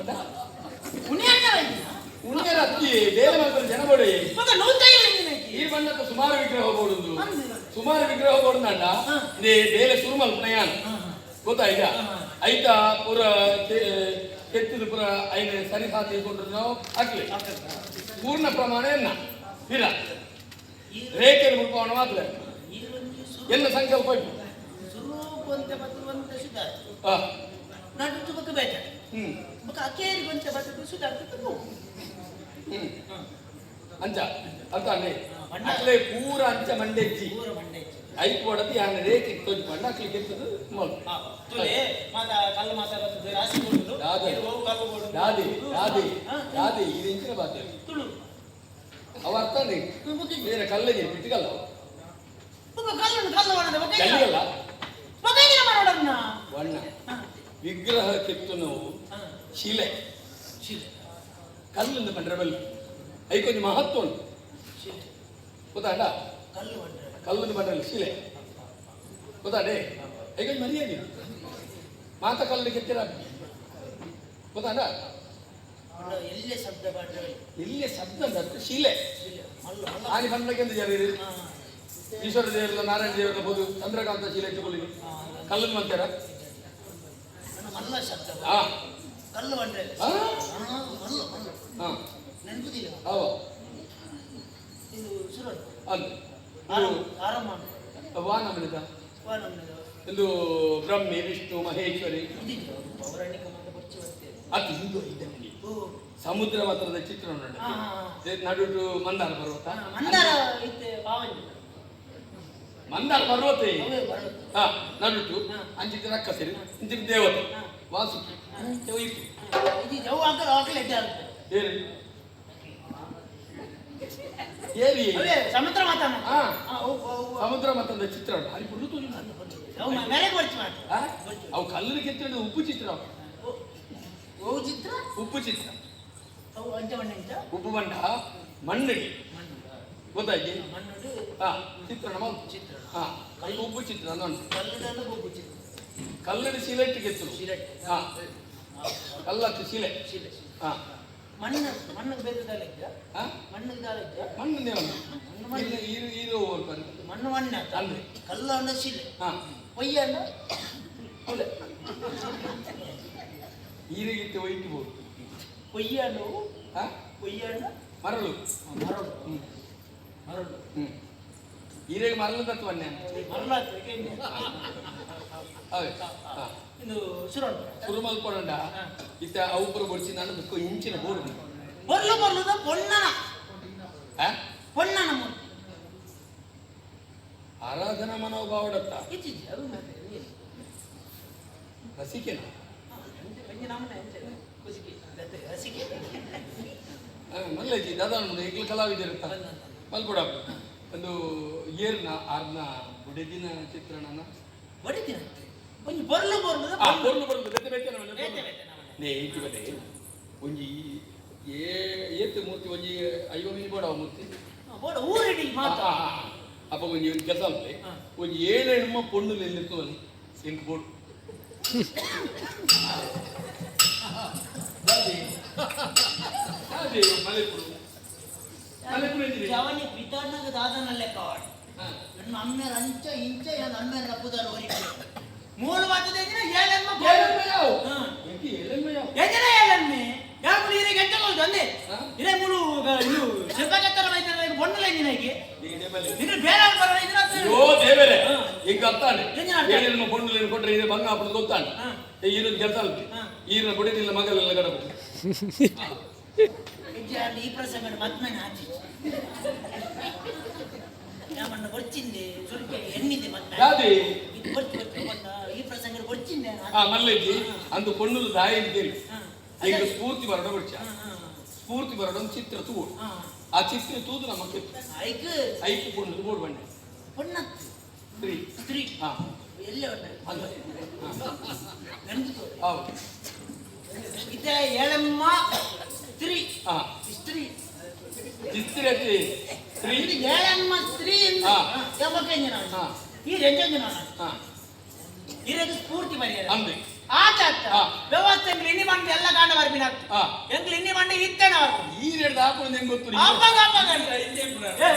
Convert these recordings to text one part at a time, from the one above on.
ಅದ? ಉಣಿಯಾಟ ಉಣ್ಣಿಯರ ಅಕ್ಕಿ ಬೇರೆ ಮಾತ್ರ ಜನ ಬಡಿ ಈ ಬಣ್ಣದ ಸುಮಾರು ವಿಗ್ರಹ ಅಂದು. ಸುಮಾರು ವಿಗ್ರಹ ಬೋಡುಂಡ ಅಣ್ಣ ಇದೇ ಬೇಲೆ ಸುರುಮಲ್ ಪ್ರಯಾಣ. ಗೊತ್ತಾಯ್ತಾ ಐತಾ ಪುರ ಕೆತ್ತಿದ ಪುರ ಐನ ಸರಿ ಸಾಥಿ ನಾವು ಆಗ್ಲಿ ಪೂರ್ಣ ಪ್ರಮಾಣ ಎನ್ನ ಇಲ್ಲ ರೇಖೆಯಲ್ಲಿ ಮುಟ್ಕೋಣ ಮಾತ್ರ. ಎಲ್ಲ ಸಂಕಲ್ಪ ಇಟ್ಟು ಸುರುವಂತೆ ಬದಲು ಸುಧಾರ. ನಡು ಬಕ್ಕ ಬೇಟ ಹ್ಮ್. ಬಕ್ಕ ಅಕೇರಿ ಬಂತೆ ಬದುಕು ಸುಧಾರ ಹ್ಮ್. ಅಂಚ ಅಂತ ಅಲ್ಲೇ. ಅಕ್ಲೆ ಪೂರ ಅಂಚ ಮಂಡೆಜ್ಜಿ. ಪೂರ ಮಂಡೆ ಐದು ಕೊಡತಿ ಯಾನ ರೇಖೆ ತೋಜಿ ಬಣ್ಣ ಅಕ್ಲಿ ಕೆತ್ತದು ಮೊಲ್ ತುಲೆ ಮಾತ ಕಲ್ಲು ಮಾತಾಡುತ್ತದೆ ರಾಶಿ ಕೊಡುದು. ದಾದಿ ಕಲ್ಲು ದಾದಿ ದಾದಿ. ದಾದಿ ಇದು ಇಂಚಿನ ಬಾತೆ ತುಳು. ಅವ ಅರ್ಥ ಅಂడి ಬೇರೆ ಕಲ್ಲಗೆ ಬಿಟ್ಟಿಗಲ್ಲ ಕಲ್ಲ ಕಲ್ಲ ಕಲ್ಲು ಮಾಡದೆ ಬಕ್ಕ ಬಣ್ಣ. ವಿಗ್ರಹ ಕೆತ್ತು ನಾವು. ಶಿಲೆ. ಶಿಲೆ. ಕಲ್ಲಿಂದ ಬಂದ್ರೆ ಬಲ್ಲಿ. ಕೊಂಚ ಮಹತ್ವ ಉಂಟು. ಶಿಲೆ. ಗೊತ್ತಾಡ ಕಲ್ಲು ಕಲ್ಲಿಂದ ಬಂದ್ರೆ ಶಿಲೆ. ಗೊತ್ತಾಡೆ ಐಕೊಂದು ಮರ್ಯಾದೆ ಮಾತ ಕಲ್ಲು ಕೆತ್ತಿರ? ಗೊತ್ತಾಡ ಎಲ್ಲೇ ಶಬ್ದ ಬಂದ್ರೆ ಇಲ್ಲೇ ಶಬ್ದ ಅಂತ ಶಿಲೆ. ಆನಿ ಬಂದಕ್ಕೆ ಜನ ಈಶ್ವರ ದೇವರ ನಾರಾಯಣ ದೇವರ ಬೋದು ಚಂದ್ರಕಾಂತ ಶೀಲ ಇಟ್ಟುಕೊಳ್ಳಿ ಕಲ್ಲನ್ನು ಅಂತಾರ ಕಲ್ಲು ಬಂದ್ರೆ ವಾನ ನಮ್ಮದು ಇದು ಬ್ರಹ್ಮಿ ವಿಷ್ಣು ಮಹೇಶ್ವರಿ. ಅದು ಹಿಂದೂ ಇದ್ದಂಗೆ ಓ. ಸಮುದ್ರ ಮಾತ್ರದ ಚಿತ್ರ ನೋಡಿ. ನಡುಟು ಮಂದಾರ ಪರ್ವತ? ಮಂದಾರ ಪರ್ವತ. ಹಾ ನಡುಟು ಹಾ. ಅಂಚಿತ ರಕ್ಕಸಿರಿ ಇಂಚಿನ ದೇವತೆ. ವಾಸುಕಿ ಚೌಯಿತು ಏರಿ? ಏರಿ ಸಮುದ್ರ ಮಾತಾನ. ಸಮುದ್ರ ಮಾತ್ರದ ಚಿತ್ರ ಅಲ್ಲಿ ಫುಲ್ಲು ಅವು ಕಲ್ಲಲ್ಲಿ ಕೆತ್ತಿದ ಉಪ್ಪು ಚಿತ್ರ ಅವು. ಚಿತ್ರ? ಉಪ್ಪು ಚಿತ್ರ. ಅಂಚ ಉಪ್ಪು ಬಂಡ ಮಣ್ಣಿಗೆ ಗೊತ್ತಾಯ್ತು? ಚಿತ್ರಣ. ಚಿತ್ರ. ಹಾ ಅದು ಚಿತ್ರ ನೋಡಿ ಕಲ್ಲುದಂದು ಗೋಪು ಚಿತ್ರ ಕಲ್ಲಡಿ ಶಿಲೆಟ್ಟು ಕೆತ್ತರು ಶಿಲೆಟ್ಟು. ಹಾ ಕಲ್ಲತ್ತು ಶಿಲೆ. ಶಿಲೆ ಹಾ. ಮಣ್ಣು ಮಣ್ಣು ಬೇರೆ ಇದ್ದ ಮಣ್ಣು ದಾಲ ಇದ್ದ ಮಣ್ಣನ್ನೇ ಒಂದು ಮಣ್ಣು ಇಲ್ಲಿ ಇದು ಇದು ಹೋಗ್ಬಾರ್ದು. ಮಣ್ಣು ಮಣ್ಣು ಅಂದ್ರೆ. ಕಲ್ಲು ಅಂಡ ಶಿಲೆ. ಹಾ. ಒಯ್ಯ ಅಂಡ ಕುಲೆ ಈರಿಗಿತ್ತು ಒಯ್ಯಬಹುದು ಕೊಯ್ಯ ಹಾ? ಕೊಯ್ಯ ಮರಳು. ಮರಳು. ಹ್ಮ್. ಮರಳು. ಹ್ಮ್. ಈರೆಗೆ ಮರಳು ತತ್ವ ಅನ್ನೆ ಮರಳು ಹಾಕ್ಲಿಕ್ಕೆ ಏನು? ಹೌದು ಹಾ ಇದು ಸುರಳು ಸುರುಮಲ್ ಕೊಡಂಡ ಇತ್ತ ಅವುಪುರ ಬಡಿಸಿ ನಾನು ಬಿಕ್ಕು ಇಂಚಿನ ಬೋರ್ಡ್ ಬರ್ಲು ಬರ್ಲುದ ಪೊಣ್ಣನ ಹಾ ಪೊಣ್ಣನ ಮೂರ್ತಿ ಆರಾಧನಾ ಮನೋಭಾವಡತ್ತ ಇಚ್ಚಿಚ್ಚಿ ಅದು ಮತ್ತೆ ಏನು? ರಸಿಕೆನ ಹಾ, ಎಂತ ಕಂಜಿ ನಮ್ಮನೆ ಎಂತ ಕುಸಿಕಿ ಗದ್ದೆ ಹಸಿಕೆ ಮಲ್ಲಜಿ ದಾದಾ ನೋಡಿ ಈಗಲೂ ಕಲಾವಿದರಿರ್ತ ಮಲ್ಕೊಡ ಒಂದು ಏರ್ನ ಆರ್ನ ಬುಡೆದಿನ ಚಿತ್ರಣನ? ಬಡಿತೀನಿ ಒಂಜಿ ಬರ್ಲು ಬರ್ಲುದ ಆ ಬೋರ್ಲು. ಬರೋದು. ಬೆತ್ತ ಬೆತ್ತ ಬೇತೆ ಬೇತೆ ನಮ್ಮನೆ. ನೇ ಇಂಚು ಬದೆ ಒಂಜಿ ಏ ಏತು ಮೂರ್ತಿ ಒಂಜಿ ಐವ ಮೀನು ಬೋಡ ಮೂರ್ತಿ? ಹಾ, ಬೋಡ ಊರಿಡಿ ಮಾತು ಆ, ಆ, ಆ. ಅಪ್ಪ ಒಂಜಿ ಒಂದು ಕೆಲಸ ಅಲ್ಪೆ ಹಾ. ಒಂಜಿ ಏಳು ಹೆಣ್ಣು ಪೊಣ್ಣು ಎಲ್ಲಿತ್ತು ಅಲ್ಲಿ ಎಂಕ್ ಬೋಡು. ಅದೇ ಅದೇ ಮಲೆಪುರು. ಮಲೆಪುರು ಎಂದಿದೆ ಜವನಿ ಪಿತಾರ್ನಾಗ ದಾದನಲ್ಲೇ ಕಾಡ್ ಹಾ. ನನ್ನ ಅಮ್ಮೇರ ಅಂಚ ಇಂಚ ಯಾನ್ ಅಮ್ಮೇರ ರಪ್ಪುದಾರ ಹೊರಿಕೆ ಮೂಲ ಮಾತದ ಏನಿನ ಏಳೆನ್ಮ ಏಳೆನ್ಮ ಯಾವು? ಹಾ. ಎಂಕಿ ಏಳೆನ್ಮ ಯಾವು? ಎಂಜನ ಏಳೆನ್ಮೆ ಯಾರು ಇರೆ ಗಂಟೆ ಹೋಯ್ತು ಅಂದೆ ಇರೇ ಮೂರು ಇದು ಶಿಲ್ಪಕತ್ತರ ಬೊಣ್ಣಲ. ಇದ್ರ ಬೇರೆ ಬರ. ಇದ್ರ ಓ ದೇವರೇ ಈಗ ಕೊಟ್ರೆ ಇದು ಭಂಗ ಹಾಪುದು ಗೊತ್ತಾನೆ. ಈರಿನ ಕೆಲಸ ಅಲ್ಪೆ ಹಾ. ಈರಿನ ಮಗಲೆಲ್ಲ ಗಡಪು ಈ ಪ್ರಸಂಗ ಮದ್ಮೇನೆ ಆಚಿ ಯಾಮನ್ನ ಬರ್ಚಿಂದೆ ಸ್ವಲ್ಪ ಎಣ್ಣಿದೆ ಮತ್ತೆ ಯಾವ್ದು ಇದು ಬರ್ಚಿ ಬರ್ಚಿ ಬಂದ ಈ ಪ್ರಸಂಗ ಬರ್ಚಿಂದೆ ಆ ಮಲ್ಲಜ್ಜಿ ಅಂದು ಪೊಣ್ಣುಲು ದಾಯಿ ಕೇಳಿ ಹಾ. ಈಗ ಸ್ಫೂರ್ತಿ ಬರಡ ಬಿಡ್ಚ ಹಾ, ಹಾ, ಸ್ಫೂರ್ತಿ ಬರಡ ಒಂದು ಚಿತ್ರ ತೂಡು ಹಾ. ಆ ಚಿತ್ರ ತೂದು ನಮ್ಮ ಕೆತ್ತು ಐಕ್ ಐದು ಪೊಣ್ಣು ಬೋರ್ಡ್ ಬಂಡೆ ಪೊಣ್ಣತ್ತು ಸ್ತ್ರೀ ಸ್ತ್ರೀ ಹಾ ಎಲ್ಲೇ ಉಂಟು ಅಲ್ಲ ಗಂಡು ತೋರು ಹೌದು ಇತ್ತೆ ಏಳಮ್ಮ ಸ್ತ್ರೀ ಹಾ ಸ್ತ್ರೀ ಹಚ್ಚಿ ಸ್ತ್ರೀ ಇದು ಏಳಮ್ಮ ಸ್ತ್ರೀ ಹಾ. ಹಾ. ಈ ರೆಂಜಂಜನ ಹಾ ಇರದು ಸ್ಫೂರ್ತಿ ಮರ್ಯಾದ ಅಂದೆ ಆತ ಆತ ಹಾ. ವ್ಯವಸ್ಥೆ ಇನ್ನಿ ಮಂಡಿ ಎಲ್ಲ ಕಾಂಡ ಬರ್ಬಿನ ಹಾ ಎಂಗ್ಲು ಇನ್ನಿ ಮಂಡಿ ಇತ್ತೇನ ಈ ರೇಟ್ ಹಾಕೊಂಡು ಹೆಂಗ್ ಗೊತ್ತು ನಿಂಗೆ? ಆಪಂಗ ಅಂತ. ಏ.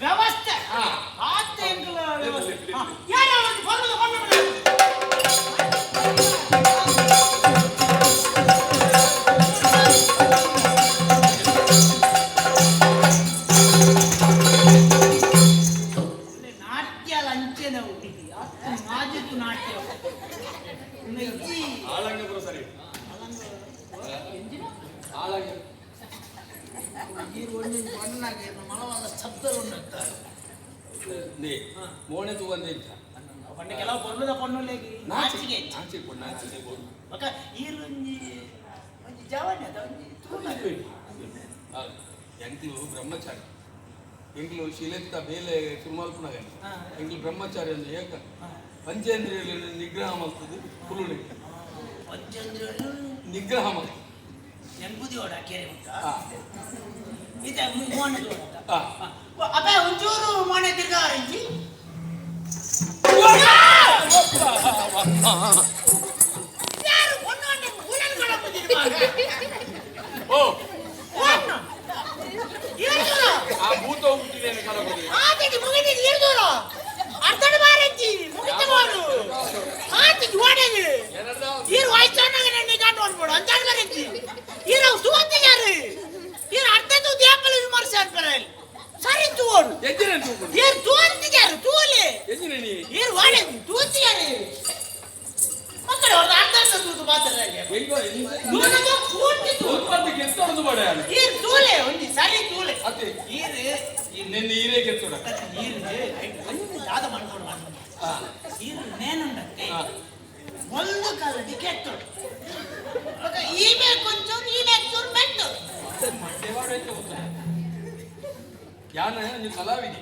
ವ್ಯವಸ್ಥೆ ಹಾ. ಆತ ಎಂಗ್ಲು ವ್ಯವಸ್ಥೆ ಹಾ. ಯಾರು ಬಂದು. ಮನವಲ್ಲ ಶಬ್ದಗಳು ಉಂಟಾಗ್ತಾರೆ ನೇ ಮೋಣೆ ತಗೊಂಡೆ ಅಂತ. ಪಂಡ ಕೆಲವು ಬಣ್ಣದ ಪಣ್ಣುಲೆಗಿ ನಾಚಿಗೆ ನಾಚಿಕೆ ಒಂಜಿ ಜವಾನಿ ಅದ ಒಂಜಿ. ಆ, ಎಂಕ್ಲು ಬ್ರಹ್ಮಚಾರಿ. ಎಂಕ್ಲು ಶಿಲೆತ್ತ ಬೇಲೆ ತಿರುಮಲ್ಪನಾಗ. ಎಂಕ್ಲು. ಬ್ರಹ್ಮಚಾರಿ ಅಂದ್ರೆ ಏಕ. ಪಂಚೇಂದ್ರಿಯಲ್ಲಿ ನಿಗ್ರಹ ಮಾಡ್ತದೆ ಕುರುಳಿ. ಪಂಚೇಂದ್ರಿಯಲ್ಲಿ ನಿಗ್ರಹ ಮಾಡ್ತದೆ ಎಂಬುದಿ ಓಡ ಕೇರಿ ಉಂಟ? ಇದೆ ಮೋಣದ ಓಡ ಆ. ಅಪ್ಪ ಒಂಚೂರು ಮೋಣೆ ತಿರ್ಗ ಆರಂಜಿ ಯಾರು ಒಂದು ಗಂಟೆ ಉಡನ್ ಕಡ ಬಂದಿರಿ ಮಗ ಓ ಒಂದು ಏನು ಆ ಭೂತ ಹುಟ್ಟಿದ್ದೇನೆ ಕಲಬದಿ ಆತಿಗೆ ಮುಗಿದಿದ್ದು ಇರ್ದೂರು ಅರ್ಥಡ ಬಾರಂಜಿ ಮುಗಿತ ಮಾಡು ಆತಿಗೆ ಓಡೇದು ಇರು ವಯಸ್ಸಾನಾಗ ನನ್ನ ಕಾಟ್ ನೋಡ್ಬೇಡು ಅಂತ ಬಾರಂಜಿ ವಿಮರ್ಶೆ ಅಂತಾರೆ ಸರಿ ತೂರು ಎಜ್ಜಿನ ಇರು ತೂತಿಗಾರು ತೂಲಿ ಎಜ್ಜಿನ ನೀ? ಏರ್ ವಾಡೆ ತೂತಿಗಾರು ಮಕ್ಕಳು ಅವ್ರದ್ದು ಅರ್ಧ ತೂತು ಮಾತಾಡ್ತಾರೆ ತೂನದು ತೂತು ಉತ್ಪತ್ತಿ ಕೆತ್ತೊಂದು ಬಡ ಇರು ತೂಲೆ ಒಂದು ಸರಿ ತೂಲೆ ಅತ್ತೆ. ಇರು ನಿನ್ನ ಹೀರೆ ಕೆತ್ತೋಡ ಒಂದು ಯಾದ ಮಾಡ್ಕೊಂಡು ಹಾ. ನೀರು ನೇನುಂಡಕ್ಕೆ ಆ. ಒಂದು ಕಾಲ ಕೆಟ್ಟು ಯಾನ ನೀವು ಕಲಾವಿದೆ.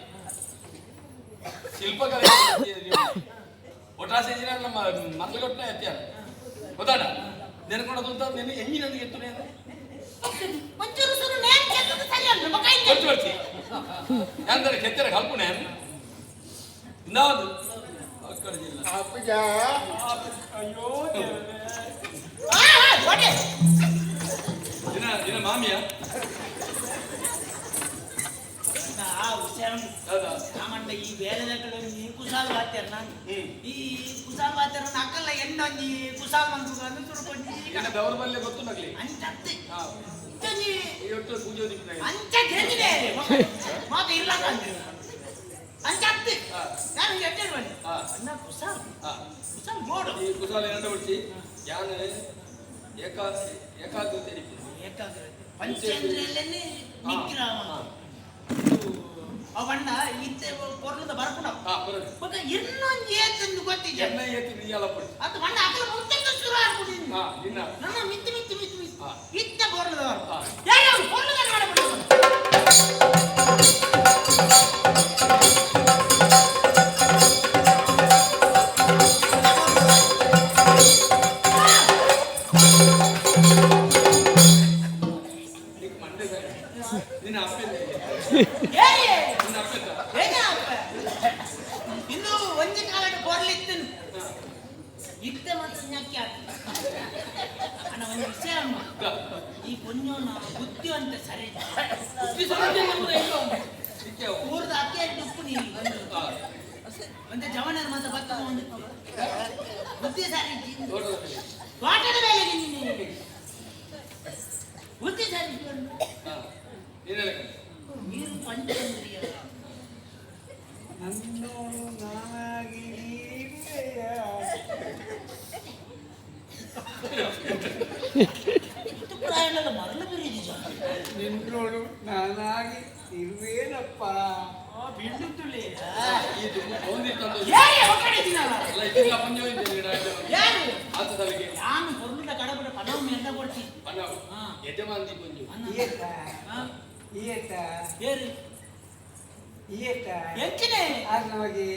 ಶಿಲ್ಪಕಲೆ ಒಟ್ರಾಸ ಇಂಜಿನಿಯರ್ ನಮ್ಮ ಮಕ್ಕಳಗೊಟ್ಟ ಎತ್ತಿಯಾರ ಗೊತ್ತಾಡ ನೆನ್ಕೊಂಡದು ಅಂತ ನಿನ್ನ ಎಂಜಿನಿಯರ್ ಎತ್ತು ನೀನು? ಖರ್ಚು ಬರ್ತಿ ಯಾಕಂದ್ರೆ ಕೆತ್ತರ ಕಲ್ಪನೆ? ಇನ್ನೊಂದು. ಅಯ್ಯೋ ಮಾಮಿಯ? ಆ ವಿಷಯ ಆಮಂಡ ಈ ಬೇರೆ ಈ ಕುಶಾಲ್ ಬಾತ್ಯಾರ ನಾನು. ಈ ಕುಶಾಲ್ ಬಾತ್ಯಾರ ಅಕ್ಕಲ್ಲ ಎಂಡೊಂಜಿ ಕುಶಾಲ್ ಬಂದು ಸುರುಕೊಂಡಿ ದೌರ್ಬಲ್ಯ ಗೊತ್ತು ನಗಲಿ? ಅಂಚತ್ತೆ ಇವತ್ತು ಪೂಜೆ ಅಂಚ ಗೆದ್ದಿದೆ ಮಾತು ಇಲ್ಲ ಅಂಚತ್ತೆ ನಾನು ಎಟ್ಟೆ ಬನ್ನಿ ಅಣ್ಣ ಕುಶಾಲ್. ಕುಶಾಲ್ ಬೋಡು ಈ ಕುಶಾಲ್ ಏನಂತ ಬಿಡ್ಸಿ? ಯಾನು ಏಕಾಗ್ರತೆ ಏಕಾಗ್ರತೆ. ಏಕಾಗ್ರತೆ ಬರ್ಪುಣ ಹಾ ಬರೋದು ಬೊಕ ಇನ್ನೊಂದು ಏತಂದು ಗೊತ್ತಿದೆ ಎನ್ನ ಏತಿ ನೀಯಲ್ಲ ಪಡಿ ಅದು ಮಣ್ಣ ಅಕಲ ಮುತ್ತಂಗ ಶುರು ಆಗ್ಬಿಟ್ಟಿದೆ ಹಾ ನಿನ್ನ ನನ್ನ ಮಿತ್ತು ಮಿತ್ತು ಮಿತ್ತು ಮಿತ್ತು ಹಾ. ಇತ್ತ ಪೊರ್ಲದವರು ಹಾ. ಯಾರು ಪೊರ್ಲದ ಈ ಪುಣ್ಯನ ಬುದ್ಧಿ ಅಂತ ಸರಿ. ಊರ್ದ ಅಕ್ಕಿ ಉಪ್ಪು ನೀರು ಒಂದು ಜವನರ ಮಾತ್ರ ಭತ್ತ ಬುದ್ಧಿ ಸರಿ ಇದ್ದಿ. ತೋಟದ ಮೇಲೆ ನಿನ್ನೆ ಬುದ್ಧಿ ಸರಿ ಇದ್ದು. ನೀರು ನನ್ನೋ ನಾನಾಗಿ ಪ್ರಾಯಣದ ಮರಳು ಬರೀದಿದ್ದ ನಿನ್ನೋಡು ನಾನಾಗಿ ಇರುವೇನಪ್ಪ. ಬಿಲ್ಲು ತುಳಿ. ಇದು ನಾನು ಎಂತ ಕೊಡ್ತೀನಿ ಪಡವ ಯಜಮಾನಿ ಪಂಜು ಈಯತ ಈಯತ ಏರಿ? ಈಯತ ಎಂಚಿನೇ? ಯಾರು ನಮಗೆ?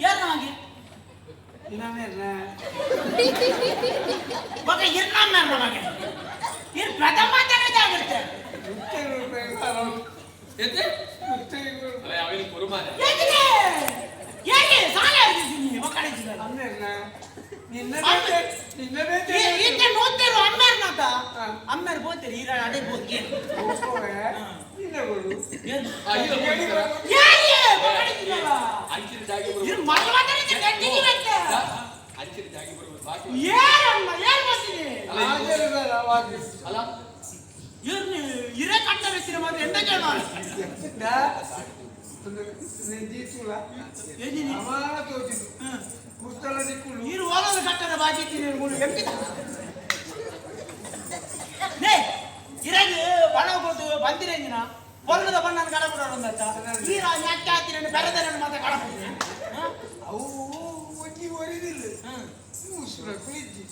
ಯಾರು ನಮಗೆ? என்னமே இல்லை இருந்தாமே மகன் இரு பிரதமா தானே தான் இருக்கு எது அவளுக்கு பொறுமா ஏங்க சாலை அடிச்சிங்க மக்களைக்கு அண்ணா என்ன அம்மர் போத்தர் ஈரான் அடை போத்தேன் அஞ்சு ಏನಮ್ಮ ಏನ್ ಮಾಡ್ತೀನಿ ಹಾಗೆಲ್ಲ ಅವಾಗ ಅಲ್ಲ ಇರ್ನಿ ಇರೇ ಕಟ್ಟ ವ್ಯಕ್ತಿನ ಮಾತ್ರ ಎಂತ ಕೇಳ ಎಂತ ಒಂದು ನೆಂಜಿತುಲ ಏನಿನಿ ಅಮಾನ ತೋಚಿದ್ದು ಕುತ್ತಲ ದಿಕ್ಕುಳು ನೀರು ಓಲದ ಕಟ್ಟದ ಬಾಕಿ ಇದ್ದೀನಿ ಎಂಪಿತ ನೇ ಇರದು ಬಣ ಕೊಟ್ಟು ಬಂದಿರಂಗಿನ ಹೊರಗದ ಬಣ್ಣ ಕಡ ಬಿಡೋದಂತ ನೀರ ನ್ಯಾಕ್ ಹಾಕ್ತೀನಿ ಬೆರೆದ ಮಾತ ಕಡ ಅವು ಒಜ್ಜಿ ಒರಿದಿಲ್ಲ ಮುಸ್ರ ಕುಳಿಜಿ